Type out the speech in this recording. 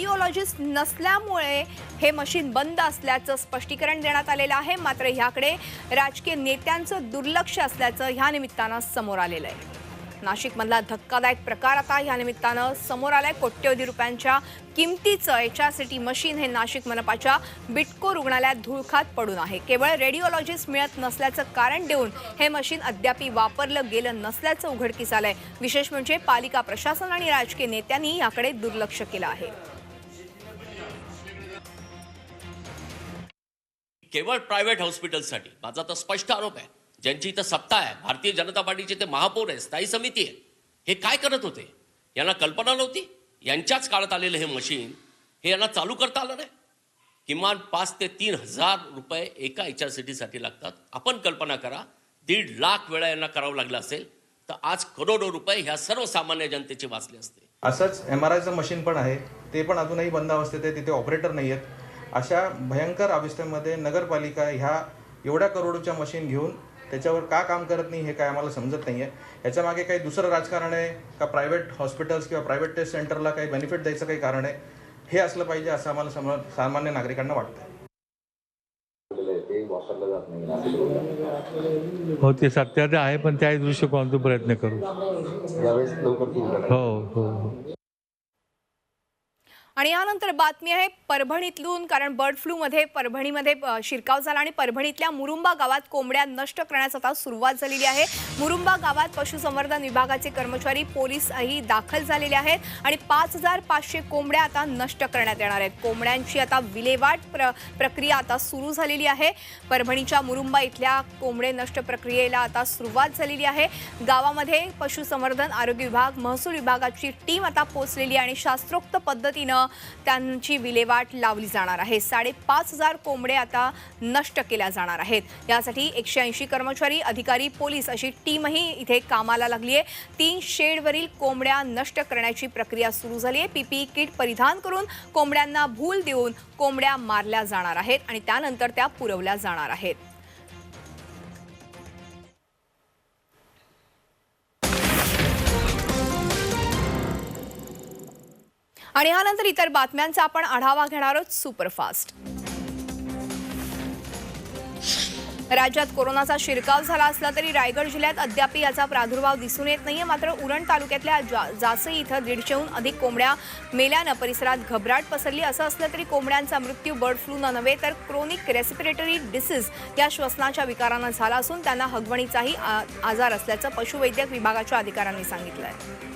Radiologist नसल्यामुळे हे machine बंद असल्याचं स्पष्टीकरण देण्यात आलेलं आहे. मात्र ह्याकडे राजकीय नेत्यांचं दुर्लक्ष असल्याचं ह्या निमित्तानं समोर आलेलं आहे. नाशिकमधला धक्कादायक प्रकार आता ह्या निमित्तानं समोर आलाय. कोट्यवधी रुपयांच्या किमतीचं H R C T machine हे नाशिक मनपाच्या बिटको रुग्णालयात धूळखात पडून आहे. केवळ रेडिओलॉजिस्ट मिळत नसल्याचं कारण देऊन हे मशीन अद्याप वापरलं गेलं नसल्याचं उघडकीस आलंय. विशेष म्हणजे पालिका प्रशासन आणि राजकीय नेत्यांनी याकडे दुर्लक्ष केलं आहे. केवळ प्रायव्हेट हॉस्पिटलसाठी माझा तर स्पष्ट आरोप आहे. ज्यांची इथं सत्ता आहे भारतीय जनता पार्टीचे ते महापौर आहे स्थायी समिती आहे हे काय करत होते? यांना कल्पना नव्हती? यांच्याच काळात आलेलं हे मशीन हे यांना चालू करता आलं नाही? किमान पाच ते तीन हजार रुपये एका एच आर सी टीसाठी लागतात. आपण कल्पना करा दीड लाख वेळा यांना करावं लागलं असेल तर आज करोडो रुपये ह्या सर्वसामान्य जनतेचे वाचले असते. असंच एम आर आयचं मशीन पण आहे. ते पण अजूनही बंद अवस्थेत आहे. तिथे ऑपरेटर नाही आहेत. अशा भयंकर अवस्थेमध्ये नगरपालिका ह्या एवढ्या करोडोच्या मशीन घेऊन त्याच्यावर का काम करत नाही हे काय आम्हाला समजत नाही आहे ह्याच्या मागे काही दुसरं राजकारण आहे का प्रायव्हेट हॉस्पिटल्स किंवा प्रायव्हेट टेस्ट सेंटरला काही बेनिफिट द्यायचं काही कारण आहे हे असलं पाहिजे असं आम्हाला सम सामान्य नागरिकांना वाटतं ते वापरलं जात नाही नाशिक हो ते सत्याचे आहे पण त्याही दृष्टिकोनातून प्रयत्न करू? यावेळेस लवकर सुरू करा हो हो हो. आणि यानंतर बातमी आहे परभणीतून कारण बर्ड फ्लूमध्ये परभणीमध्ये शिरकाव झाला आणि परभणीतल्या मुरुंबा गावात कोंबड्या नष्ट करण्यास आता सुरुवात झालेली आहे. मुरुंबा गावात पशुसंवर्धन विभागाचे कर्मचारी पोलीसही दाखल झालेले आहेत आणि पाच हजार पाचशे कोंबड्या आता नष्ट करण्यात येणार आहेत. कोंबड्यांची आता विल्हेवाट प्र प्रक्रिया आता सुरू झालेली आहे. परभणीच्या मुरुंबा इथल्या कोंबडे नष्ट प्रक्रियेला आता सुरुवात झालेली आहे. गावामध्ये पशुसंवर्धन आरोग्य विभाग महसूल विभागाची टीम आता पोहोचलेली आहे आणि शास्त्रोक्त पद्धतीनं त्यांची विल्हेवाट लावली जाणार आहे. साडेपाच हजार कोंबडे आता नष्ट केल्या जाणार आहेत. यासाठी एकशे ऐंशी कर्मचारी अधिकारी पोलीस अशी टीमही इथे कामाला लागली आहे. तीन शेडवरील कोंबड्या नष्ट करण्याची प्रक्रिया सुरू झाली आहे. पीपी किट परिधान करून कोंबड्यांना भूल देऊन कोंबड्या मारल्या जाणार आहेत आणि त्यानंतर त्या पुरवल्या जाणार आहेत. आणि यानंतर इतर बातम्यांचा आपण आढावा घेणार आहोत सुपरफास्ट. राज्यात कोरोनाचा शिरकाव झाला असला तरी रायगड जिल्ह्यात अद्याप याचा प्रादुर्भाव दिसून येत नाहीये. मात्र उरण तालुक्यातल्या जा- जासई इथं दीडशेहून अधिक कोंबड्या मेल्यानं परिसरात घबराट पसरली. असं असलं तरी कोंबड्यांचा मृत्यू बर्ड फ्लूनं नव्हे तर क्रोनिक रेस्पिरेटरी डिसीज या श्वसनाच्या विकारानं झाला असून त्यांना हगवणीचाही आ- आजार असल्याचं पशुवैद्यक विभागाच्या अधिकाऱ्यांनी सांगितलं आहे